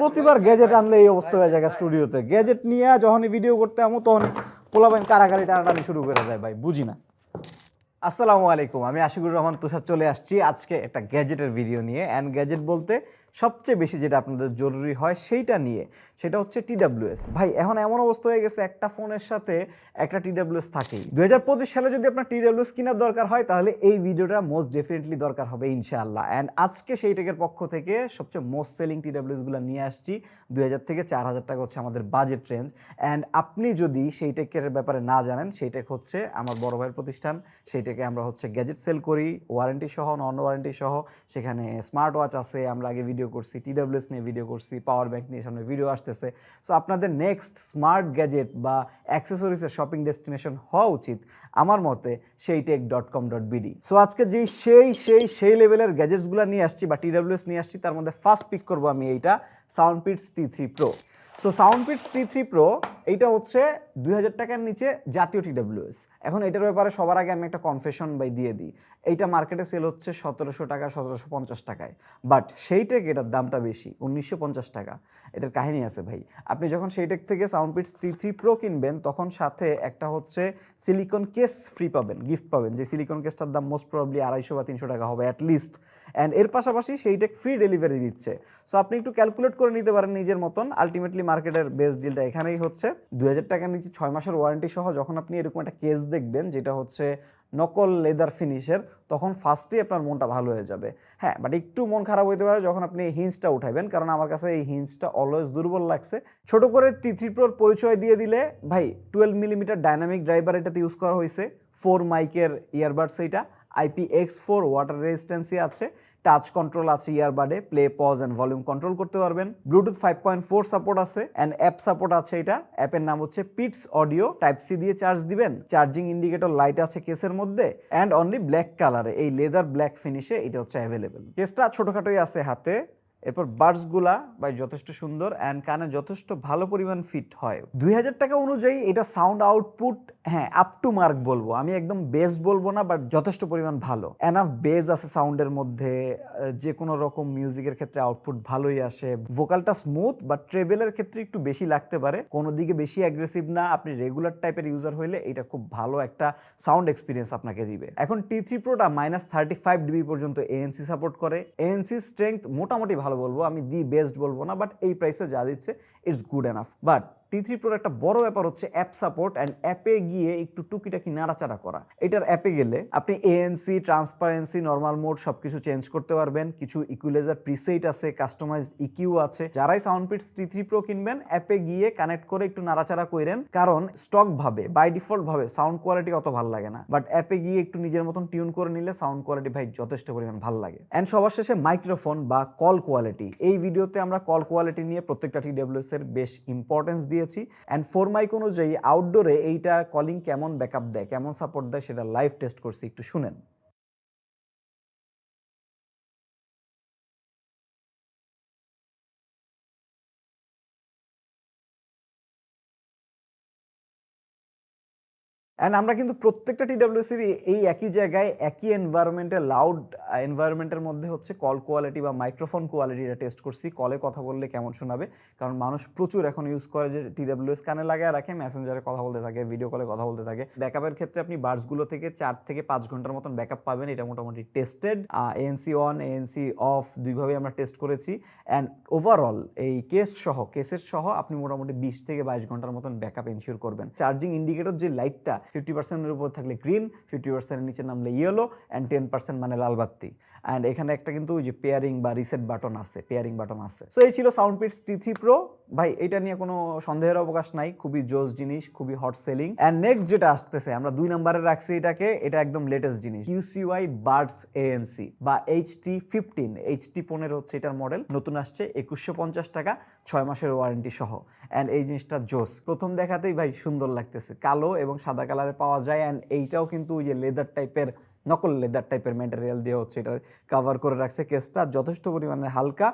প্রতিবার গ্যাজেট আনলে এই অবস্থা হয়ে যায় স্টুডিওতে গ্যাজেট নিয়ে যখনই ভিডিও করতে আমো তখন পোলাবেন কারাগারি টানাটানি শুরু করে যায় ভাই, বুঝি না। আসসালামু আলাইকুম, আমি আশিকুর রহমান তুষার চলে আসছি আজকে একটা গ্যাজেটের ভিডিও নিয়ে। অ্যান্ড গ্যাজেট বলতে সবচেয়ে বেশি যেটা আপনাদের জরুরি হয় সেইটা নিয়ে, সেটা হচ্ছে টিডাব্লিউএস ভাই, এখন এমন অবস্থা হয়ে গেছে, একটা ফোনের সাথে একটা টিডাব্লিউএস থাকেই। দুই হাজার পঁচিশ সালে যদি আপনার টিডাব্লিউএস কেনার দরকার হয়, তাহলে এই ভিডিওটা মোস্ট ডেফিনেটলি দরকার হবে, ইনশাআল্লাহ। অ্যান্ড আজকে সেই টেকের পক্ষ থেকে সবচেয়ে মোস্ট সেলিং টিডাব্লিউএসগুলো নিয়ে আসছি। দুই হাজার থেকে চার হাজার টাকা হচ্ছে আমাদের বাজেট রেঞ্জ অ্যান্ড আপনি যদি সেই টেকের ব্যাপারে না জানেন, সেই টেক হচ্ছে আমার বড় ভাইয়ের প্রতিষ্ঠান। সেই টেকে আমরা হচ্ছে গ্যাজেট সেল করি ওয়ারেন্টি সহ নন ওয়ারেন্টি সহ, সেখানে স্মার্ট ওয়াচ আছে, আমরা আগে ভিডিও করছি টিডাব্লিউএস নিয়ে ভিডিও করছি পাওয়ার ব্যাংক নিয়ে সামনে ভিডিও আসতেছে। সো আপনাদের নেক্সট স্মার্ট গ্যাজেট বা অ্যাক্সেসরিজের শপিং ডেস্টিনেশন হওয়া উচিত আমার মতে সেই tech dot com dot BD so আজকে যেই, সেই সেই সেই লেভেলের গ্যাজেটসগুলো নিয়ে আসছি বা টিডাব্লিউএস নিয়ে আসছি, তার মধ্যে ফার্স্ট পিক করব আমি এইটা Soundpeats T three pro so Soundpeats T three pro এইটা হচ্ছে দুই হাজার টাকার নিচে জাতীয় টিডাব্লিউএস এখন এটার ব্যাপারে সবার আগে আমি একটা কনফেশন বাই দিয়ে দিই। এইটা মার্কেটে সেল হচ্ছে সতেরোশো টাকা, সতেরোশো পঞ্চাশ টাকায়। বাট সেই টেক এটার দামটা বেশি, উনিশশো পঞ্চাশ টাকা। এটার কাহিনী আছে ভাই। আপনি যখন সেই টেক থেকে সাউন্ড পিটস টি থ্রি প্রো কিনবেন, তখন সাথে একটা হচ্ছে সিলিকন কেস ফ্রি পাবেন গিফট পাবেন। যে সিলিকন কেসটার দাম মোস্ট প্রবলি আড়াইশো বা তিনশো টাকা হবে অ্যাটলিস্ট অ্যান্ড এর পাশাপাশি সেই টেক ফ্রি ডেলিভারি দিচ্ছে। সো আপনি একটু ক্যালকুলেট করে নিতে পারেন নিজের মতন। আলটিমেটলি মার্কেটের বেস ডিলটা এখানেই হচ্ছে। দুই হাজার টাকার নিচে ছয় মাসের ওয়ারেন্টি সহ যখন আপনি এরকম একটা কেস দেখবেন, যেটা হচ্ছে নকল লেদার ফিনিশের তখন ফার্স্টেই আপনার মনটা ভালো হয়ে যাবে। হ্যাঁ বাট একটু মন খারাপ হইতে পারে যখন আপনি এই হিন্সটা উঠাইবেন, কারণ আমার কাছে এই হিন্সটা অলওয়েজ দুর্বল লাগছে। ছোট করে টি থ্রি প্রোর পরিচয় দিয়ে দিলে, ভাই টুয়েলভ মিলিমিটার ডাইনামিক ড্রাইভার এটাতে ইউজ করা হয়েছে ফোর মাইকের ইয়ারবাডস এইটা। IP X four water resistancy আছে টাচ কন্ট্রোল আছে ইয়ারবাডে play pause and volume control করতে পারবেন। Bluetooth five point four support আছে অ্যান্ড অ্যাপ সাপোর্ট আছে এটা। অ্যাপের নাম হচ্ছে পিটস অডিও টাইপ সি দিয়ে চার্জ দিবেন। চার্জিং ইন্ডিকেটর লাইট আছে কেসের মধ্যে অ্যান্ড অনলি ব্ল্যাক কালারে এই লেদার ব্ল্যাক ফিনিশে এটা হচ্ছে অ্যাভেলেবেল কেসটা ছোটোখাটোই আছে হাতে। এরপর বার্ডসগুলা ভাই, যথেষ্ট সুন্দর অ্যান্ড কানে যথেষ্ট ভালো পরিমাণ ফিট হয়। দুই হাজার টাকা অনুযায়ী এটা সাউন্ড আউটপুট হ্যাঁ আপ টু মার্ক বলব। আমি একদম বেস্ট বলব না বাট যথেষ্ট পরিমাণ ভালো। এনাফ বেজ আছে সাউন্ডের মধ্যে যে কোনো রকম মিউজিকের ক্ষেত্রে আউটপুট ভালোই আসে। ভোকালটা স্মুথ বা ট্রেবেলের ক্ষেত্রে একটু বেশি লাগতে পারে। কোনো দিকে বেশি অ্যাগ্রেসিভ না, আপনি রেগুলার টাইপের ইউজার হইলে এটা খুব ভালো একটা সাউন্ড এক্সপিরিয়েন্স আপনাকে দিবে। এখন টি থ্রি প্রোটা মাইনাস থার্টি ফাইভ ডিবি পর্যন্ত এএনসি সাপোর্ট করে। এএনসি স্ট্রেংথ মোটামুটি ভালো বলব, আমি দি বেস্ট বলব না বাট এই প্রাইসে যা দিচ্ছে it's good enough but T three প্রোর একটা বড় ব্যাপার হচ্ছে অ্যাপ সাপোর্ট অ্যান্ড অ্যাপে গিয়ে একটু টুকিটাকি নাড়াচাড়া করা। এটার অ্যাপে গেলে আপনি এএনসি ট্রান্সপারেন্সি নর্মাল মোড সবকিছু চেঞ্জ করতে পারবেন। কিছু ইকুইলাইজার প্রিসেট আছে কাস্টমাইজড ইকিউ আছে। যারাই সাউন্ড পিটস টি থ্রি প্রো কিনবেন অ্যাপে গিয়ে কানেক্ট করে একটু নাড়াচাড়া করেন। কারণ স্টক ভাবে বাই ডিফল্ট ভাবে সাউন্ড কোয়ালিটি অত ভালো লাগে না। বাট অ্যাপে গিয়ে একটু নিজের মতন টিউন করে নিলে সাউন্ড কোয়ালিটি ভাই যথেষ্ট পরিমাণ ভালো লাগে। অ্যান্ড সবার শেষে মাইক্রোফোন বা কল কোয়ালিটি এই ভিডিওতে আমরা কল কোয়ালিটি নিয়ে প্রত্যেকটা টিডব্লিউএস এর বেশ ইম্পর্টেন্স দিয়েছি অ্যান্ড ফোর মাইক অনুযায়ী আউটডোরে এইটা কলিং কেমন ব্যাকআপ দেয়, কেমন সাপোর্ট দেয় সেটা লাইভ টেস্ট করছি, একটু শুনেন। অ্যান্ড আমরা কিন্তু প্রত্যেকটা টিডাব্লিউসির এই একই জায়গায় একই এনভায়রনমেন্টে লাউড এনভায়রনমেন্টের মধ্যে হচ্ছে কল কোয়ালিটি বা মাইক্রোফোন কোয়ালিটিটা টেস্ট করছি। কলে কথা বললে কেমন শোনাবে? কারণ মানুষ প্রচুর এখন ইউজ করে যে টিডাব্লিউএস কানে লাগায় রাখে মেসেঞ্জারে কথা বলতে থাকে ভিডিও কলে কথা বলতে থাকে। ব্যাকআপের ক্ষেত্রে আপনি বার্সগুলো থেকে চার থেকে পাঁচ ঘণ্টার মতন ব্যাকআপ পাবেন। এটা মোটামুটি tested ANC on ANC off দুইভাবে আমরা টেস্ট করেছি। অ্যান্ড ওভারঅল এই কেস সহ কেসের সহ আপনি মোটামুটি বিশ থেকে বাইশ ঘণ্টার মতন ব্যাকআপ এনশিওর করবেন। চার্জিং ইন্ডিকেটর যে লাইটটা ফিফটি পার্সেন্টের উপর থাকলে গ্রিন ফিফটি পার্সেন্টের নিচে নামলে ইয়েলো অ্যান্ড টেন পার্সেন্ট মানে লাল বাত্তি। অ্যান্ড এখানে একটা কিন্তু ওই যে পেয়ারিং বা রিসেট বাটন আছে পেয়ারিং বাটন আছে। সো এই ছিল সাউন্ড পিটস টি থ্রি প্রো ভাই, এটা নিয়ে কোনো সন্দেহের অবকাশ নাই, খুবই জোস জিনিস, খুবই হট সেলিং অ্যান্ড নেক্সট যেটা আসতেছে, আমরা দুই নম্বরে রাখছি এটাকে, এটা একদম লেটেস্ট জিনিস ইউসিওয়াই বার্ডস এএনসি বা H T fifteen H T পনেরো হচ্ছে এটার মডেল নতুন আসছে একুশশো পঞ্চাশ টাকা। ছয় মাসের ওয়ারেন্টি সহ। অ্যান্ড এই জিনিসটা জোস। প্রথম দেখাতেই ভাই সুন্দর লাগতেছে। কালো এবং সাদা কালারে পাওয়া যায়। অ্যান্ড এইটাও কিন্তু ওই যে লেদার টাইপের নকল লেদার টাইপের ম্যাটেরিয়াল দিয়ে হচ্ছে এটা কাভার করে রাখছে কেসটা যথেষ্ট পরিমাণে হালকা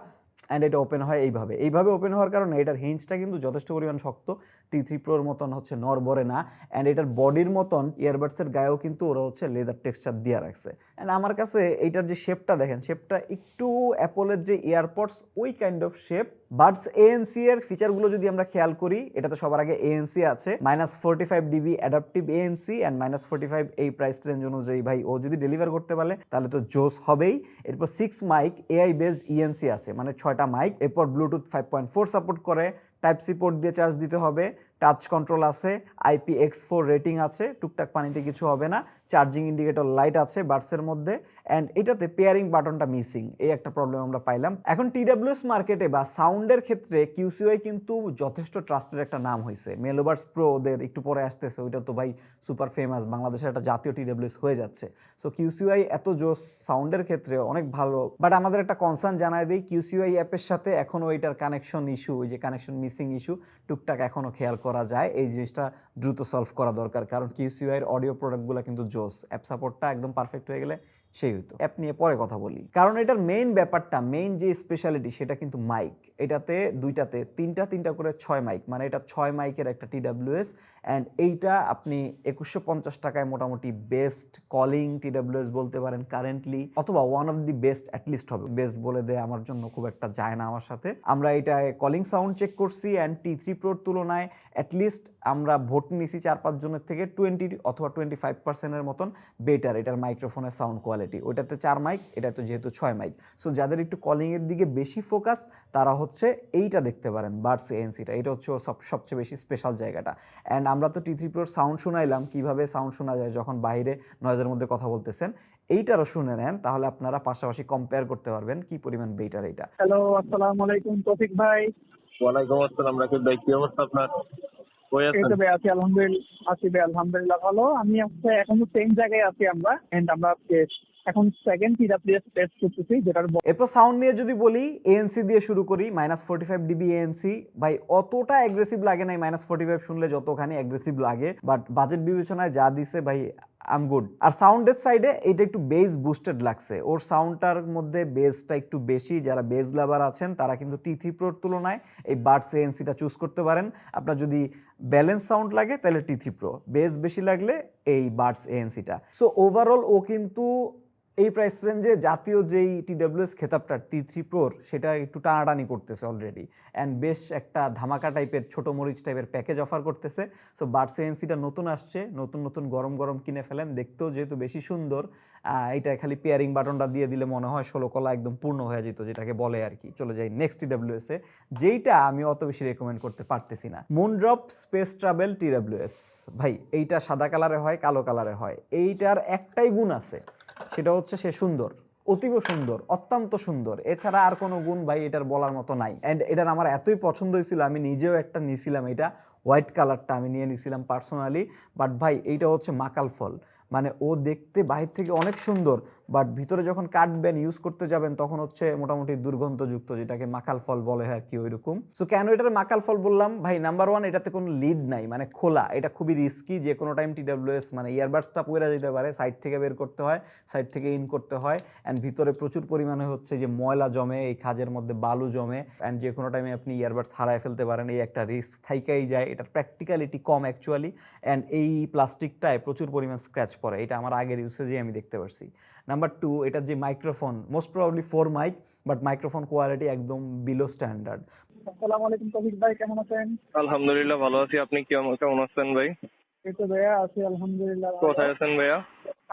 অ্যান্ড এটা ওপেন হয় এইভাবে। এইভাবে ওপেন হওয়ার কারণে এটার হিঞ্জটা কিন্তু যথেষ্ট পরিমাণ শক্ত। টি থ্রি প্রোর মতন হচ্ছে নরবরে না। অ্যান্ড এটার বডির মতন ইয়ারবাডসের গায়েও কিন্তু ওরা হচ্ছে লেদার টেক্সচার দিয়ে রাখছে। অ্যান্ড আমার কাছে এইটার যে শেপটা দেখেন শেপটা একটু অ্যাপলের যে এয়ারপডস ওই kind of shape buds ANC এর ফিচারগুলো যদি আমরা খেয়াল করি, এটা তো সবার আগে এএনসি আছে। Minus forty five dB adaptive ANC and minus forty five এই প্রাইস রেঞ্জ অনুযায়ী ভাই, ও যদি ডেলিভার করতে পারে তাহলে তো জোস হবেই। এরপর six mic AI based ENC আছে মানে ছয়টা মাইক এরপর Bluetooth five point four support করে টাইপ সি পোর্ট দিয়ে চার্জ দিতে হবে টাচ কন্ট্রোল আছে আইপি এক্স ফোর রেটিং আছে, টুকটাক পানিতে কিছু হবে না চার্জিং ইন্ডিকেটর লাইট আছে বার্সের মধ্যে। অ্যান্ড এটাতে পেয়ারিং বাটনটা মিসিং এই একটা প্রবলেম আমরা পাইলাম। এখন টিডাব্লিউএস মার্কেটে বা সাউন্ডের ক্ষেত্রে কিউসিওয়াই কিন্তু যথেষ্ট ট্রাস্টের একটা নাম হয়েছে মেলোবার্স প্রো ওদের একটু পরে আসতেছে, ওইটা তো ভাই সুপার ফেমাস বাংলাদেশের একটা জাতীয় টিডাব্লিউএস হয়ে যাচ্ছে। সো কিউসিওয়াই এত জোস সাউন্ডের ক্ষেত্রে অনেক ভালো। বাট আমাদের একটা কনসার্ন জানাই দিই কিউসিওয়াই অ্যাপের সাথে এখনও ওইটার কানেকশন ইস্যু ওই যে কানেকশন মিসিং ইস্যু টুকটাক এখনও খেয়াল করা যায়। এই জিনিসটা দ্রুত সলভ করা দরকার, কারণ কিউসিওআইয়ের অডিও প্রোডাক্টগুলো কিন্তু জোস অ্যাপ সাপোর্টটা একদম পারফেক্ট হয়ে গেলে সেই হইতো। অ্যাপ নিয়ে পরে কথা বলি। কারণ এটার মেইন ব্যাপারটা মেইন যে স্পেশালিটি সেটা কিন্তু মাইক এটাতে দুইটাতে, তিনটা তিনটা করে ছয় মাইক মানে এটা ছয় মাইকের একটা টিডাব্লিউএস অ্যান্ড এইটা আপনি একুশশো পঞ্চাশ টাকায় মোটামুটি বেস্ট কলিং টিডাব্লিউএস বলতে পারেন কারেন্টলি অথবা one of the best at least হবে। বেস্ট বলে দেয় আমার জন্য খুব একটা যায় না আমার সাথে। আমরা এটায় কলিং সাউন্ড চেক করছি অ্যান্ড টি থ্রি প্রোর তুলনায় অ্যাটলিস্ট আমরা ভোট নিছি চার, পাঁচ জনের থেকে টোয়েন্টি অথবা টোয়েন্টি ফাইভ পার্সেন্টের মতন বেটার এটার মাইক্রোফোনের সাউন্ড কোয়ালিটি ওইটাতে চার মাইক এটা তো যেহেতু ছয় মাইক সো যাদের একটু কলিংয়ের দিকে বেশি ফোকাস তারা হচ্ছে এইটা দেখতে পারেন বার্ডস এএনসিটা এটা হচ্ছে ওর সব সবচেয়ে বেশি স্পেশাল জায়গাটা। অ্যান্ড আমরা তো টি থ্রি প্রোর সাউন্ড শোনাইলাম কীভাবে সাউন্ড শোনা যায় যখন বাইরে নয়েজের মধ্যে কথা বলতেছেন। এইটারও শুনে নেন তাহলে আপনারা পাশাপাশি কম্পেয়ার করতে পারবেন কি পরিমাণ বেটার এইটা হ্যালো আসসালামু আলাইকুম তৌফিক ভাই। ওয়ালাইকুম আসসালাম রাকিব ভাই কি অবস্থা আপনার? কই এই আছেন? তো আছি আলহামদুলিল্লাহ আছি আলহামদুলিল্লাহ ভালো। আমি হচ্ছে এখন সেম জায়গায় আছি আমরা এন্ড আমরা আজকে- এখন সেকেন্ড টিডাব্লিউএস টেস্ট করতেছি, যেটার এরপর সাউন্ড নিয়ে যদি বলি এএনসি দিয়ে শুরু করি minus forty five dB ANC ভাই, অতটা অ্যাগ্রেসিভ লাগে নাই মাইনাস ফোর্টি ফাইভ শুনলে যতখানি অ্যাগ্রেসিভ লাগে বাট বাজেট বিবেচনায় যা দিছে, ভাই আম গুড আর সাউন্ডের সাইডে এটা একটু বেস বুস্টেড লাগছে। ওর সাউন্ডটার মধ্যে বেসটা একটু বেশি, যারা বেস লাভার আছেন, তারা কিন্তু টি থ্রি প্রোর তুলনায় এই বার্ডস এএনসিটা চুজ করতে পারেন। আপনার যদি ব্যালেন্স সাউন্ড লাগে, তাহলে টি থ্রি প্রো বেস বেশি লাগলে এই বার্ডস এএনসিটা সো ওভারঅল ও কিন্তু এই প্রাইস রেঞ্জে জাতীয় যেই টিডাব্লিউএস খেতাবটা টি থ্রি প্রোর সেটা একটু টানাটানি করতেছে অলরেডি অ্যান্ড বেশ একটা ধামাকা টাইপের ছোট মরিচ টাইপের প্যাকেজ অফার করতেছে। সো বার্ডস এএনসিটা নতুন আসছে, নতুন নতুন গরম গরম কিনে ফেলেন। দেখতেও যেহেতু বেশি সুন্দর এটা খালি পেয়ারিং বাটনটা দিয়ে দিলে মনে হয় ষোলো কলা একদম পূর্ণ হয়ে যেত, যেটাকে বলে আর কি। চলে যাই নেক্সট টিডাব্লিউএস যেইটা আমি অত বেশি রেকমেন্ড করতে পারতেছি না। মুনড্রপ স্পেস ট্রাভেল টিডাব্লিউএস ভাই, এইটা সাদা কালারে হয়, কালো কালারে হয়। এইটার একটাই গুণ আছে। সেটা হচ্ছে সে সুন্দর, অতীব সুন্দর, অত্যন্ত সুন্দর। এছাড়া আর কোনো গুণ ভাই এটার বলার মতো নাই। অ্যান্ড এটার আমার এতই পছন্দ হয়েছিল, আমি নিজেও একটা নিয়েছিলাম এটা। হোয়াইট কালারটা আমি নিয়ে নিয়েছিলাম পার্সোনালি বাট ভাই এইটা হচ্ছে মাকাল ফল। মানে ও দেখতে বাহির থেকে অনেক সুন্দর বাট ভিতরে যখন কাটবেন ইউজ করতে যাবেন, তখন হচ্ছে মোটামুটি দুর্গন্ধযুক্ত, যেটাকে মাকাল ফল বলে আর কি ওইরকম। সো কেন এটার মাকাল ফল বললাম? ভাই নাম্বার ওয়ান এটাতে কোনো লিড নাই মানে খোলা। এটা খুবই রিস্কি যে কোনো টাইম টিডাব্লিউএস মানে ইয়ারবাডসটা পড়ে যেতে পারে সাইড থেকে বের করতে হয় সাইড থেকে ইন করতে হয় অ্যান্ড ভিতরে প্রচুর পরিমাণে হচ্ছে যে ময়লা জমে, এই খাজের মধ্যে বালু জমে অ্যান্ড যে কোনো টাইমে আপনি ইয়ারবাডস হারায় ফেলতে পারেন, এই একটা রিস্ক থাইকাই যায়। এটার প্র্যাকটিক্যালিটি কম অ্যাকচুয়ালি অ্যান্ড এই প্লাস্টিকটায় প্রচুর পরিমাণ স্ক্র্যাচ পড়ে। এটা আমার আগের ইউসেজে আমি দেখতে পারছি। নাম্বার টু এটার যে microphone most probably four mic but microphone quality একদম বিলো স্ট্যান্ডার্ড আসসালামু আলাইকুম তৌফিক ভাই কেমন আছেন? আলহামদুলিল্লাহ ভালো আছি। আপনি কেমন কেমন আছেন ভাই? এই তো ভাইয়া আছি আলহামদুলিল্লাহ। কোথায় আছেন ভাইয়া?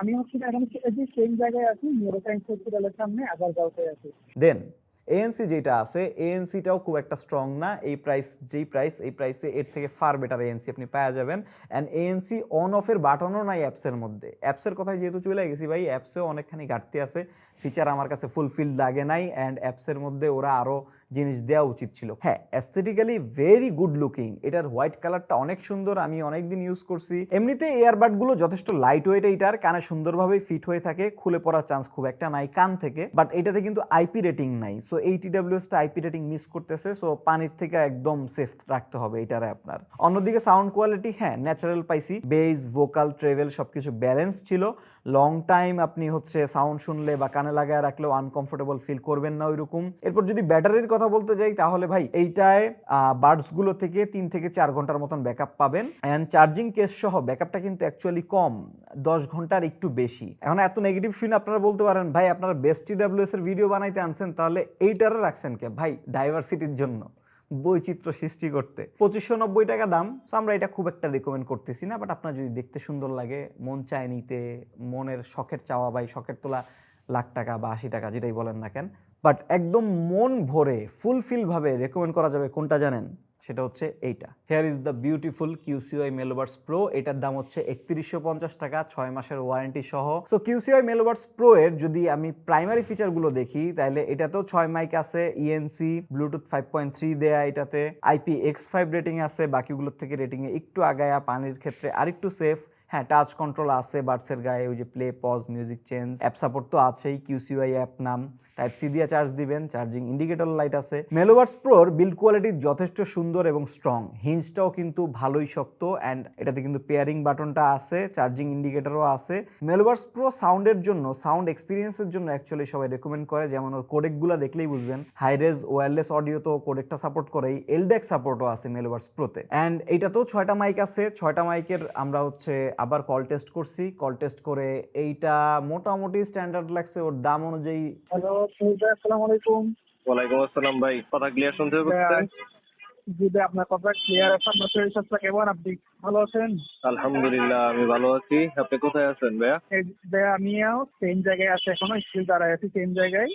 আমি হচ্ছে এখন এই যে সেম জায়গায় আছি নিউরোসাইন্স হসপিটালের সামনে আগারগাঁওতে আছি। দেন এএনসি যেটা আছে এএনসিটাও খুব একটা স্ট্রং না। এই প্রাইস যেই প্রাইস এই প্রাইসে এর থেকে ফার বেটার এএনসি আপনি পাওয়া যাবেন। অ্যান্ড এএনসি অন অফের বাটনও নাই অ্যাপসের মধ্যে। অ্যাপসের কথায় যেহেতু চলে গেছি ভাই অ্যাপসেও অনেকখানি ঘাটতি আছে। ফিচার আমার কাছে ফুলফিল লাগে নাই। অ্যান্ড অ্যাপসের মধ্যে ওরা আরও জিনিস দেওয়া উচিত ছিল। হ্যাঁ অ্যাস্থেটিক্যালি ভেরি গুড লুকিং এটার হোয়াইট কালারটা অনেক সুন্দর, আমি অনেকদিন ইউজ করছি। এমনিতে এয়ারবাডগুলো যথেষ্ট লাইট ওয়েট এইটার, কানে সুন্দরভাবে ফিট হয়ে থাকে, খুলে পড়ার চান্স খুব একটা নাই কান থেকে বাট এটাতে কিন্তু আইপি রেটিং নাই। সো এই টিডাব্লিউএসটা আইপি রেটিং মিস করতেছে সো পানির থেকে একদম সেফ রাখতে হবে এটারে আপনার। অন্যদিকে সাউন্ড কোয়ালিটি হ্যাঁ ন্যাচারাল পাইছি। বেস ভোকাল ট্রেভেল সবকিছু ব্যালেন্স ছিল। লং টাইম আপনি হচ্ছে সাউন্ড শুনলে বা কানে লাগায় রাখলেও আনকমফোর্টেবল ফিল করবেন না ওইরকম। এরপর যদি ব্যাটারির কথা বলতে যাই, তাহলে ভাই এইটায় বার্ডসগুলো থেকে তিন থেকে চার ঘণ্টার মতন ব্যাকআপ পাবেন। অ্যান্ড চার্জিং কেস সহ ব্যাকআপটা কিন্তু অ্যাকচুয়ালি কম, দশ ঘণ্টার একটু বেশি। এখন এত নেগেটিভ শুনে আপনারা বলতে পারেন, ভাই, আপনারা বেস্ট টিডাব্লিউএস এর ভিডিও বানাইতে আনছেন, তাহলে এইটারে রাখছেন কে? ভাই ডাইভার্সিটির জন্য। বৈচিত্র্য সৃষ্টি করতে। পঁচিশশো নব্বই টাকা দাম তো আমরা এটা খুব একটা রেকমেন্ড করতেছি না বাট আপনার যদি দেখতে সুন্দর লাগে, মন চায় নিতে, মনের শখের চাওয়া বা শখের তোলা লাখ টাকা বা আশি টাকা, যেটাই বলেন না কেন বাট একদম মন ভরে ফুলফিলভাবে রেকমেন্ড করা যাবে কোনটা জানেন? সেটা হচ্ছে এইটা। Here is the beautiful QCY Melobuds pro এটার দাম হচ্ছে একত্রিশশো পঞ্চাশ টাকা, ছয় মাসের ওয়ারেন্টি সহ। সো কিউসিওয়াই মেলোবার্স প্রো এর যদি আমি প্রাইমারি ফিচারগুলো দেখি, তাহলে এটা তো ছয় মাইক আছে ENC Bluetooth five point three দেয়া এটাতে আইপি এক্স ফাইভ রেটিং আছে, বাকিগুলোর থেকে রেটিংয়ে একটু আগায়া, পানির ক্ষেত্রে আরেকটু সেফ হ্যাঁ টাচ কন্ট্রোল আছে বার্ডসের গায়ে, ওই যে play pause music change app support তো আছেই কিউসিওয়াই অ্যাপ নাম টাইপ সি দিয়ে চার্জ দিবেন চার্জিং ইন্ডিকেটর লাইট আছে। মেলোবার্স প্রোর বিল্ড কোয়ালিটি যথেষ্ট সুন্দর এবং স্ট্রং হিঞ্জটাও কিন্তু ভালোই শক্ত অ্যান্ড এটাতে কিন্তু পেয়ারিং বাটনটা আছে চার্জিং ইন্ডিকেটরও আছে। মেলোবার্স প্রো সাউন্ডের জন্য সাউন্ড এক্সপিরিয়েন্সের জন্য অ্যাকচুয়ালি সবাই রেকমেন্ড করে, যেমন ওর কোডেকগুলো দেখলেই বুঝবেন। হাইরেজ ওয়্যারলেস অডিও তো কোডেকটা সাপোর্ট করেই এলডেক সাপোর্টও আছে মেলোবার্স প্রোতে অ্যান্ড এইটাতেও ছয়টা মাইক আছে, ছয়টা মাইকের আমরা হচ্ছে আবার কল টেস্ট করছি। কল টেস্ট করে এইটা মোটামুটি স্ট্যান্ডার্ড লাগছে ওর দাম অনুযায়ী। হ্যালো আসসালামু আলাইকুম। ওয়ালাইকুম আসসালাম ভাই কথা ক্লিয়ার শুনতে পাচ্ছেন? জি ভাই আপনার কথা ক্লিয়ার আছে আপনার শরীর স্বাস্থ্য কেমন আপনি? ভালো আছেন? আলহামদুলিল্লাহ আমি ভালো আছি। আপনি কোথায় আছেন ভাইয়া? আমিও সেম জায়গায় আছি। এখনও স্টিল দাঁড়ায় আছি সেম জায়গায়।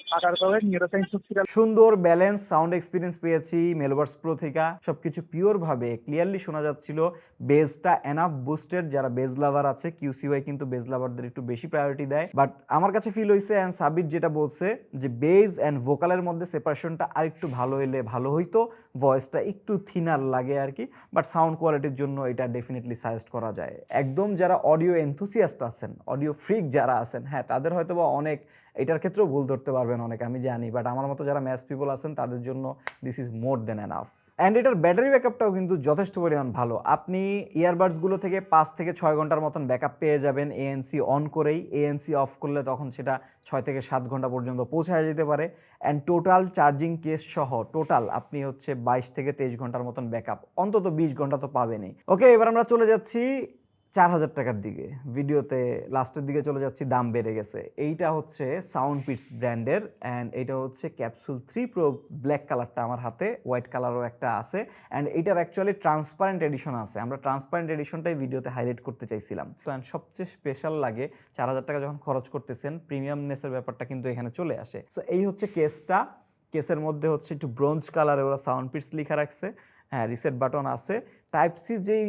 হসপিটাল সুন্দর ব্যালেন্স সাউন্ড এক্সপিরিয়েন্স পেয়েছি মেলভার্স প্রো থেকে। সবকিছু পিওর ভাবে ক্লিয়ারলি শোনা যাচ্ছিল। বেসটা এনাফ বুস্টেড যারা বেজ লাভার আছে কিউসিওয়াই কিন্তু বেজ লাভারদের একটু বেশি প্রায়োরিটি দেয়। বাট আমার কাছে ফিল হয়েছে অ্যান্ড সাবির যেটা বলছে যে বেজ অ্যান্ড ভোকালের মধ্যে সেপারেশনটা আরেকটু ভালো হইলে ভালো হইতো। ভয়েসটা একটু থিনার লাগে আর কি। বাট সাউন্ড কোয়ালিটির জন্য এটা ডেফিনেটলি সাজেস্ট করা যায়। একদম যারা অডিও এনথুসিয়াস্ট আছেন অডিও ফ্রিক যারা আছেন হ্যাঁ তাদের হয়তো বা অনেক, এটার ক্ষেত্রেও ভুল ধরতে পারবেন অনেক, আমি জানি বাট আমার মতো যারা ম্যাথ পিপল আছেন, তাদের জন্য this is more than enough and এটার ব্যাটারি ব্যাকআপটাও কিন্তু যথেষ্ট পরিমাণ ভালো। আপনি ইয়ারবাডসগুলো থেকে পাঁচ থেকে ছয় ঘণ্টার মতন ব্যাকআপ পেয়ে যাবেন এএনসি অন করেই। এএনসি অফ করলে তখন সেটা ছয় থেকে সাত ঘণ্টা পর্যন্ত পৌঁছায় যেতে পারে। অ্যান্ড টোটাল চার্জিং কেস সহ টোটাল আপনি হচ্ছে বাইশ থেকে তেইশ ঘণ্টার মতন ব্যাকআপ অন্তত বিশ ঘণ্টা তো পাবেনই। ওকে এবার আমরা চলে যাচ্ছি চার হাজার টাকার দিকে। ভিডিওতে লাস্টের দিকে চলে যাচ্ছি, দাম বেড়ে গেছে। এইটা হচ্ছে সাউন্ড পিটস ব্র্যান্ডের অ্যান্ড এইটা হচ্ছে ক্যাপসুল থ্রি প্রো ব্ল্যাক কালারটা আমার হাতে হোয়াইট কালারও একটা আছে অ্যান্ড এইটার অ্যাকচুয়ালি ট্রান্সপারেন্ট এডিশন আছে। আমরা ট্রান্সপারেন্ট এডিশনটাই ভিডিওতে হাইলাইট করতে চাইছিলাম। তো অ্যান্ড সবচেয়ে স্পেশাল লাগে, চার হাজার টাকা যখন খরচ করতেছেন প্রিমিয়ামনেসের ব্যাপারটা কিন্তু এখানে চলে আসে। সো এই হচ্ছে কেসটা কেসের মধ্যে হচ্ছে একটু ব্রোঞ্জ কালারে ওরা সাউন্ড পিটস লেখা রাখছে। হ্যাঁ রিসেট বাটন আছে। টাইপ সি যেই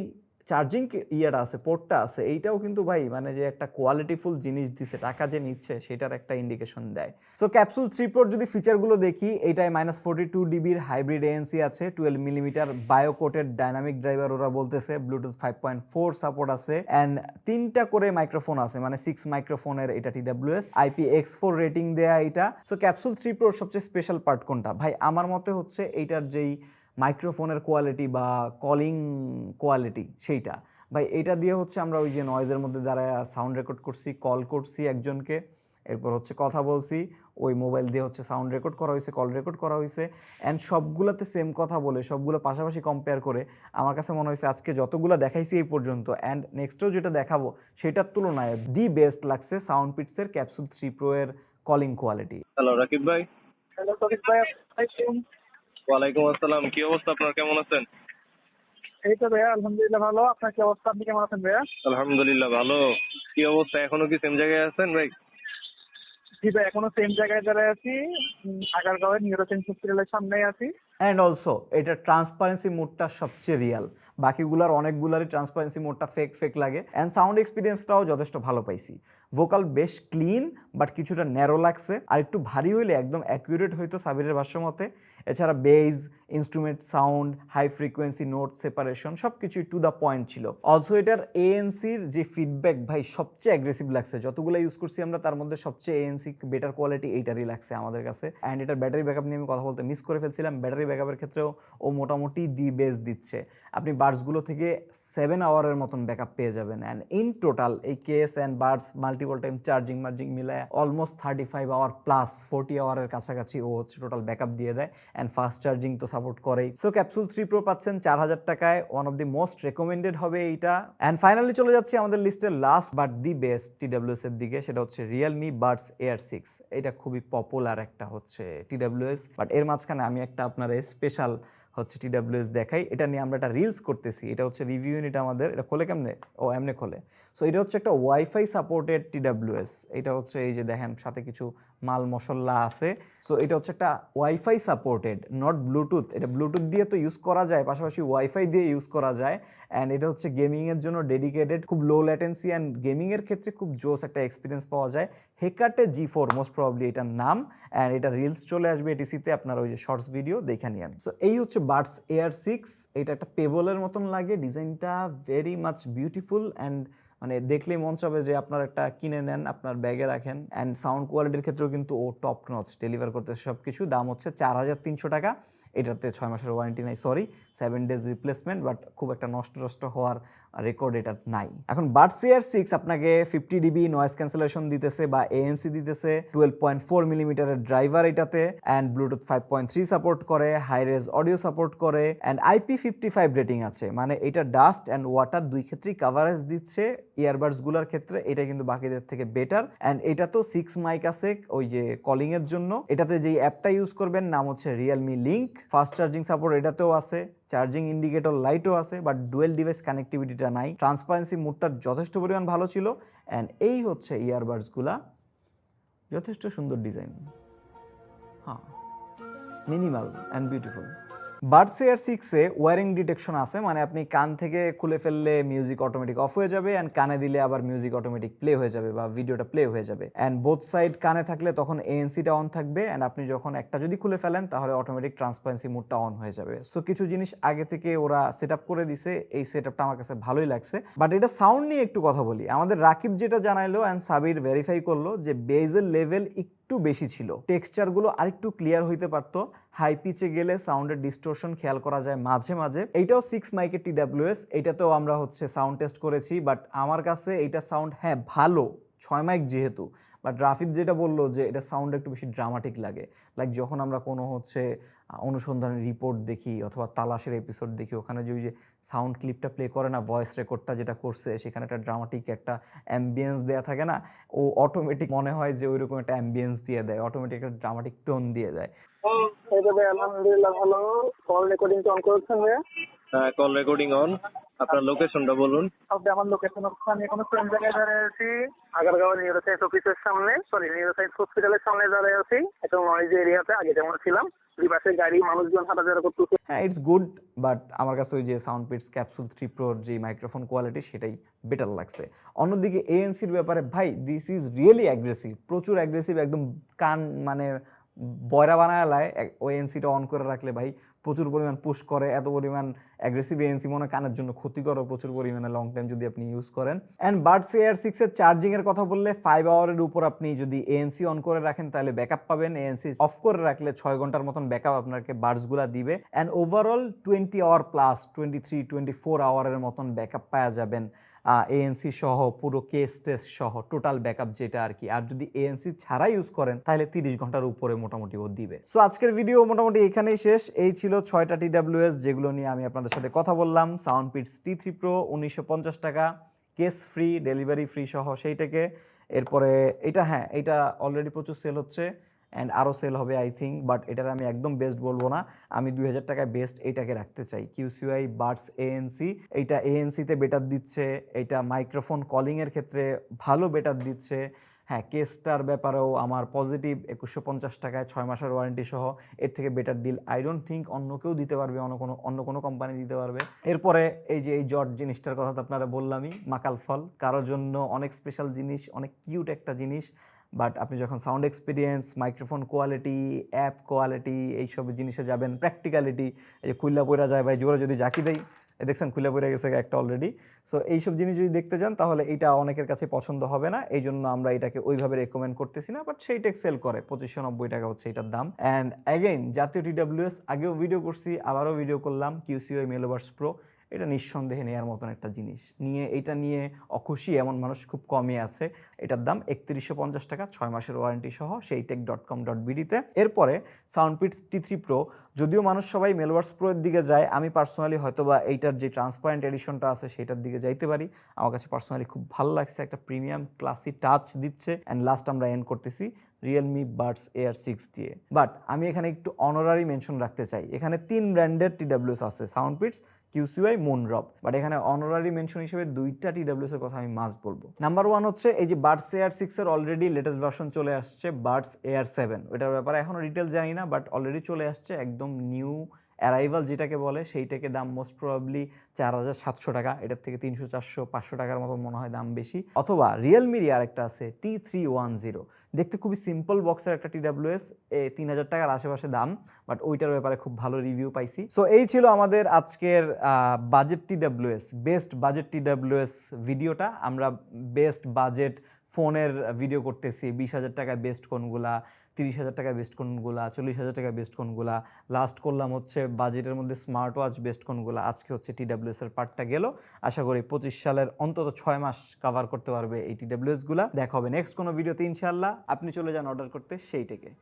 চার্জিং ইয়েটা আছে পোর্টটা আছে, এইটাও কিন্তু ভাই মানে যে একটা কোয়ালিটিফুল জিনিস দিছে, টাকা যে নিচ্ছে সেটার একটা ইন্ডিকেশন দেয়। সো ক্যাপসুল থ্রি প্রোর যদি ফিচারগুলো দেখি এইটায় মাইনাস ফোর্টি টু ডিবির হাইব্রিড এএনসি আছে twelve millimetre biocoated dynamic driver ওরা বলতেছে Bluetooth five point four support আছে অ্যান্ড তিনটা করে মাইক্রোফোন আছে মানে সিক্স মাইক্রোফোনের এটা TWS IP X four rating দেয়া এটা। সো ক্যাপসুল থ্রি প্রোর সবচেয়ে স্পেশাল পার্ট কোনটা? ভাই, আমার মতে হচ্ছে এইটার যেই মাইক্রোফোনের কোয়ালিটি বা কলিং কোয়ালিটি সেইটা। ভাই এটা দিয়ে হচ্ছে আমরা ওই যে নয়েজের মধ্যে দাঁড়ায় সাউন্ড রেকর্ড করছি কল করছি একজনকে এরপর হচ্ছে কথা বলছি ওই মোবাইল দিয়ে হচ্ছে সাউন্ড রেকর্ড করা হয়েছে কল রেকর্ড করা হয়েছে অ্যান্ড সবগুলোতে সেম কথা বলে সবগুলো পাশাপাশি কম্পেয়ার করে আমার কাছে মনে হয়েছে আজকে যতগুলো দেখাইছি এই পর্যন্ত অ্যান্ড নেক্সটেও যেটা দেখাবো সেটার তুলনায় দি বেস্ট লাগছে সাউন্ড পিটসের ক্যাপসুল থ্রি প্রো এর কলিং কোয়ালিটি হ্যালো রাকিব ভাই। হ্যালো ভাই ওয়ালাইকুম আসসালাম। কি অবস্থা আপনার? কেমন আছেন? এই তো ভাইয়া আলহামদুলিল্লাহ ভালো। আপনার কি অবস্থা? আপনি কেমন আছেন ভাইয়া? আলহামদুলিল্লাহ ভালো। কি অবস্থা? এখনও কি সেম জায়গায় আছেন ভাই? জি ভাই এখনও সেম জায়গায় দাঁড়ায় আছি। আগারগাঁওয়ের নিউরোসেন্স হসপিটালের সামনেই আছি। অ্যান্ড অলসো এটা ট্রান্সপারেন্সি মোডটা সবচেয়ে রিয়াল বাকিগুলার অনেকগুলারই ট্রান্সপারেন্সি মোডটা ফেক ফেক লাগে। অ্যান্ড সাউন্ড এক্সপিরিয়েন্সটাও যথেষ্ট ভালো পাইছি। ভোকাল বেশ ক্লিন বাট কিছুটা ন্যারো লাগছে। আর একটু ভারী হইলে একদম অ্যাকুরেট হইতো সাবিরের ভাষ্য মতে এছাড়া bass instrument sound high frequency note separation সব কিছুই টু দ্য পয়েন্ট ছিল। অলসো এটার এএনসির যে ফিডব্যাক ভাই, সবচেয়ে অ্যাগ্রেসিভ লাগছে। যতগুলো ইউজ করছি আমরা, তার মধ্যে সবচেয়ে এএনসি বেটার কোয়ালিটি এইটারই লাগছে আমাদের কাছে। অ্যান্ড এটার ব্যাটারি ব্যাকআপ নিয়ে আমি কথা বলতে মিস করে ফেলছিলাম। ব্যাটারি ব্যাকআপের ক্ষেত্রেও ও মোটামুটি দি বেস দিচ্ছে। আপনি বার্ডসগুলো থেকে সেভেন আওয়ারের মতন ব্যাকআপ পেয়ে যাবেন। অ্যান্ড ইন টোটাল এই case and buds multiple time charging merging মিলায় almost thirty five hour plus forty আওয়ারের কাছাকাছি ও হচ্ছে টোটাল ব্যাকআপ দিয়ে দেয়। অ্যান্ড ফাস্ট চার্জিং তো সাপোর্ট করেই। সো ক্যাপসুল থ্রি প্রো পাচ্ছেন চার হাজার টাকায়। One of the most recommended হবে এইটা। অ্যান্ড ফাইনালি চলে যাচ্ছি আমাদের লিস্টের last but the best TWS এর দিকে। সেটা হচ্ছে রিয়েলমি বাডস এয়ার সিক্স এটা খুবই পপুলার একটা হচ্ছে টিডাব্লিউএস বাট এর মাঝখানে আমি একটা আপনার স্পেশাল হচ্ছে টিডাব্লিউএস দেখাই। এটা নিয়ে আমরা একটা রিলস করতেছি। এটা হচ্ছে রিভিউ ইউনিট আমাদের। এটা খোলে কেমনে? ও, এমনে খোলে। সো এটা হচ্ছে একটা ওয়াইফাই সাপোর্টেড টিডাব্লিউএস এটা হচ্ছে এই যে দেখেন, সাথে কিছু মাল মশলা আছে। সো এটা হচ্ছে একটা ওয়াইফাই সাপোর্টেড নট ব্লুটুথ এটা ব্লুটুথ দিয়ে তো ইউজ করা যায়, পাশাপাশি ওয়াইফাই দিয়ে ইউজ করা যায়। অ্যান্ড এটা হচ্ছে গেমিংয়ের জন্য ডেডিকেটেড খুব লো ল্যাটেন্সি অ্যান্ড গেমিংয়ের ক্ষেত্রে খুব জোস একটা এক্সপিরিয়েন্স পাওয়া যায়। Hecate G four most probably এটার নাম। অ্যান্ড এটা রিলস চলে আসবে এটিসিতে আপনার ওই যে শর্টস ভিডিও দেখে নিন সো এই হচ্ছে বার্ডস এয়ার সিক্স এটা একটা পেবলের মতন লাগে ডিজাইনটা ভেরি মাচ বিউটিফুল অ্যান্ড মানে দেখলেই মন চাবে যে আপনার একটা কিনে নেন, আপনার ব্যাগে রাখেন অ্যান্ড সাউন্ড কোয়ালিটির ক্ষেত্রেও কিন্তু ও টপ নচ ডেলিভার করতে সব কিছু দাম হচ্ছে চার হাজার তিনশো টাকা। এটাতে ছয় মাসের ওয়ারেন্টি নাই sorry seven days replacement but খুব একটা নষ্ট নষ্ট হওয়ার রেকর্ড এটা নাই। এখন বাডস এয়ার সিক্স আপনাকে ফিফটি ডিবি নয়েস ক্যান্সেলেশন দিতেছে বা এএনসি দিতেছে টুয়েলভ পয়েন্ট ফোর মিলিমিটারের ড্রাইভার এটাতে and Bluetooth five point three support করে হাই রেজ অডিও সাপোর্ট করে and IP fifty five rating আছে। মানে এটা ডাস্ট অ্যান্ড ওয়াটার দুই ক্ষেত্রেই কাভারেজ দিচ্ছে ইয়ারবাডসগুলোর ক্ষেত্রে, এটা কিন্তু বাকিদের থেকে বেটার অ্যান্ড এটা তো সিক্স মাইক আছে ওই যে কলিং এর জন্য। এটাতে যেই অ্যাপটা ইউজ করবেন, নাম হচ্ছে Realme link fast charging support এটাতেও আছে। চার্জিং ইন্ডিকেটর লাইটও আছে বাট ডুয়েল ডিভাইস কানেক্টিভিটিটা নাই। ট্রান্সপারেন্সি মুডটা যথেষ্ট পরিমাণ ভালো ছিল অ্যান্ড এই হচ্ছে ইয়ারবাডসগুলা যথেষ্ট সুন্দর ডিজাইন হ্যাঁ minimal and beautiful buds air সিক্সে ওয়ারিং ডিটেকশন আছে মানে আপনি কান থেকে খুলে ফেললে মিউজিক অটোমেটিক অফ হয়ে যাবে অ্যান্ড কানে দিলে আবার মিউজিক অটোমেটিক প্লে হয়ে যাবে বা ভিডিওটা প্লে হয়ে যাবে। অ্যান্ড বোথ সাইড কানে থাকলে তখন এএনসিটা অন থাকবে অ্যান্ড আপনি যখন একটা যদি খুলে ফেলেন তাহলে অটোমেটিক ট্রান্সপারেন্সি মুডটা অন হয়ে যাবে। সো কিছু জিনিস আগে থেকে ওরা সেট করে দিছে, এই সেট আমার কাছে ভালোই লাগছে। বাট এটা সাউন্ড নিয়ে একটু কথা বলি। আমাদের রাকিব যেটা জানাইলো অ্যান্ড সাবির ভেরিফাই করল যে বেজের লেভেল একটু বেশি ছিল। টেক্সচারগুলো আরেকটু ক্লিয়ার হইতে পারতো। হাই পিচে গেলে সাউন্ডের ডিস্টোরশন খেয়াল করা যায় মাঝে মাঝে। এইটাও সিক্স মাইকের টি ডাব্লিউএস এটাতেও আমরা হচ্ছে সাউন্ড টেস্ট করেছি বাট আমার কাছে এইটা সাউন্ড হ্যাঁ ভালো, ছয় মাইক যেহেতু বাট রাফিদ যেটা বলল যে এটা সাউন্ড একটু বেশি ড্রামাটিক লাগে। লাইক যখন আমরা কোনো হচ্ছে অনুসন্ধানের রিপোর্ট দেখি অথবা তালাশের এপিসোড দেখি। ওখানে যে ওই যে সাউন্ড ক্লিপটা প্লে করে না ভয়েস রেকর্ডটা যেটা করছে, সেখানে একটা ড্রামাটিক একটা অ্যাম্বিয়েন্স দেওয়া থাকে না। ও অটোমেটিক মনে হয় যে ওই রকম একটা অ্যাম্বিয়েন্স দিয়ে দেয় অটোমেটিক একটা ড্রামাটিক টোন দিয়ে দেয়। আলহামদুলিল্লাহ ভালো। কল রেকর্ডিং অন করেছেন ভাইয়া? কল রেকর্ডিং অন আপনার লোকেশনটা বলুন। আপনি আমার লোকেশন হচ্ছে আমি এখনও সেম জায়গায় দাঁড়িয়ে আছি। আগারগাঁও নিউরো সায়েন্স অফিসের সামনে। সরি নিউরো সায়েন্স হসপিটালের সামনে দাঁড়িয়ে আছি। একটা নয়েজ এরিয়াতে আগে যেমন ছিলাম দুই পাশে গাড়ি মানুষজন হাঁটাচলা করতেছে। হ্যাঁ ইটস গুড বাট আমার কাছে ওই যে সাউন্ড পিটস ক্যাপসুল থ্রি প্রোর যে মাইক্রোফোন কোয়ালিটি সেটাই বেটার লাগছে। অন্যদিকে এএনসির ব্যাপারে ভাই দিস ইজ রিয়েলি অ্যাগ্রেসিভ প্রচুর অ্যাগ্রেসিভ একদম কান মানে বয়রা বানায় লায়। ওই এনসিটা অন করে রাখলে ভাই প্রচুর পরিমাণ পুশ করে, এত পরিমাণ অ্যাগ্রেসিভ এএনসি মনে কানের জন্য ক্ষতিকর প্রচুর পরিমাণে লং টাইম যদি আপনি ইউজ করেন। অ্যান্ড বাডস এয়ার সিক্সের চার্জিংয়ের কথা বললে ফাইভ আওয়ারের উপর আপনি যদি এএনসি অন করে রাখেন, তাহলে ব্যাকআপ পাবেন। এএনসি অফ করে রাখলে ছয় ঘণ্টার মতন ব্যাকআপ আপনাকে বাডসগুলা দিবে। And overall twenty hour plus twenty three twenty four আওয়ারের মতন ব্যাকআপ পাওয়া যাবেন এএনসি সহ, পুরো কেস টেস্ট সহ টোটাল ব্যাকআপ যেটা আর কি। আর যদি এএনসি ছাড়া ইউজ করেন, তাহলে তিরিশ ঘণ্টার উপরে মোটামুটি ও দিবে। সো আজকের ভিডিও মোটামুটি এখানেই শেষ। এই ছিল ছয়টা টিডাব্লিউএস যেগুলো নিয়ে আমি আপনাদের সাথে কথা বললাম। সাউন্ড পিটস টি থ্রি প্রো উনিশশো পঞ্চাশ টাকা। কেস ফ্রি ডেলিভারি ফ্রি সহ সেইটাকে। এরপরে এটা হ্যাঁ এটা অলরেডি প্রচুর সেল হচ্ছে। অ্যান্ড আরও সেল হবে আই থিঙ্ক বাট এটার আমি একদম বেস্ট বলব না। আমি দুই হাজার টাকায় বেস্ট এইটাকে রাখতে চাই। কিউসিআই বার্ডস এএনসি এইটা এএনসিতে বেটার দিচ্ছে। এটা মাইক্রোফোন কলিংয়ের ক্ষেত্রে ভালো বেটার দিচ্ছে। হ্যাঁ কেসটার ব্যাপারেও আমার পজিটিভ একুশশো পঞ্চাশ টাকায় ছয় মাসের ওয়ারেন্টি সহ এর থেকে better deal I don't think অন্য কেউ দিতে পারবে, অন্য কোনো অন্য কোনো কোম্পানি দিতে পারবে। এরপরে এই যে এই জট জিনিসটার কথা তো আপনারা বললামই, মাকাল ফল। কারোর জন্য অনেক স্পেশাল জিনিস, অনেক কিউট একটা জিনিস বাট আপনি যখন sound experience microphone quality app quality এইসব জিনিসে যাবেন প্র্যাকটিক্যালিটি এই যে খুল্লা পড়া যায় ভাই, জোরে যদি জাকি এই দেখছেন খুলে পড়ে গেছে একটা অলরেডি সো এইসব জিনিস যদি দেখতে যান তাহলে এটা অনেকের কাছে পছন্দ হবে না। এই জন্য আমরা এটাকে ওইভাবে রেকমেন্ড করতেছি না বাট সেইটা সেল করে। পঁচিশশো নব্বই টাকা হচ্ছে এটার দাম। অ্যান্ড অ্যাগেইন জাতীয় টিডাব্লিউএস আগেও ভিডিও করছি, আবারও ভিডিও করলাম কিউসিও মেলোভার্স প্রো এটা নিঃসন্দেহে নেওয়ার মতন একটা জিনিস। নিয়ে, এটা নিয়ে অখুশি এমন মানুষ খুব কমই আছে। এটার দাম একত্রিশশো পঞ্চাশ টাকা, ছয় মাসের ওয়ারেন্টি সহ সেই টেক ডট কম ডট বিডিতে এরপরে সাউন্ডপিটস টি থ্রি প্রো যদিও মানুষ সবাই মেলওয়ার্স প্রোর দিকে যায়, আমি পার্সোনালি হয়তো বা এইটার যে ট্রান্সপারেন্ট এডিশনটা আছে সেটার দিকে যাইতে পারি। আমার কাছে পার্সোনালি খুব ভালো লাগছে, একটা প্রিমিয়াম ক্লাসি টাচ দিচ্ছে। অ্যান্ড লাস্ট আমরা এন্ড করতেছি রিয়েলমি বাডস এয়ার সিক্স দিয়ে। বাট আমি এখানে একটু অনারারি মেনশন রাখতে চাই। এখানে তিন ব্র্যান্ডের টিডাব্লিউএস আছে সাউন্ডপিটস কিউসিওয়াই মুনরব বাট এখানে অনারারি মেনশন হিসেবে দুইটা টিডাব্লিউস এর কথা আমি মাস্ট বলব। নাম্বার ওয়ান হচ্ছে এই যে বার্ডস এয়ার সিক্স এর অলরেডি লেটেস্ট ভার্সন চলে আসছে বার্ডস এয়ার সেভেন ওইটার ব্যাপারে এখনও ডিটেলস জানি না বাট অলরেডি চলে আসছে একদম নিউ অ্যারাইভাল যেটাকে বলে, সেইটাকে দাম মোস্ট প্রবাবলি চার হাজার সাতশো টাকা। এটার থেকে তিনশো চারশো পাঁচশো টাকার মতো মনে হয় দাম বেশি। অথবা রিয়েলমির আরেকটা আছে টি থ্রি ওয়ান জিরো দেখতে খুবই সিম্পল বক্সের একটা টিডাব্লিউএস এ তিন হাজার টাকার আশেপাশে দাম বাট ওইটার ব্যাপারে খুব ভালো রিভিউ পাইছি। সো এই ছিল আমাদের আজকের budget TWS best budget TWS ভিডিওটা আমরা বেস্ট বাজেট ফোনের ভিডিও করতেছি, বিশ হাজার টাকায় বেস্ট কোনগুলা তিরিশ হাজার টাকা বেস্ট কোনগুলা, চল্লিশ হাজার টাকা বেস্ট কোনগুলা লাস্ট করলাম হচ্ছে বাজেটের মধ্যে স্মার্ট ওয়াচ বেস্ট কোনগুলা, আজকে হচ্ছে টিডাব্লিউএস এর পার্টটা গেল। আশা করি পঁচিশ সালের অন্তত ছয় মাস কাভার করতে পারবে এই টিডাব্লিউএসগুলা। দেখা হবে নেক্সট কোনো ভিডিওতে ইনশাল্লাহ আপনি চলে যান অর্ডার করতে, সেই থেকে।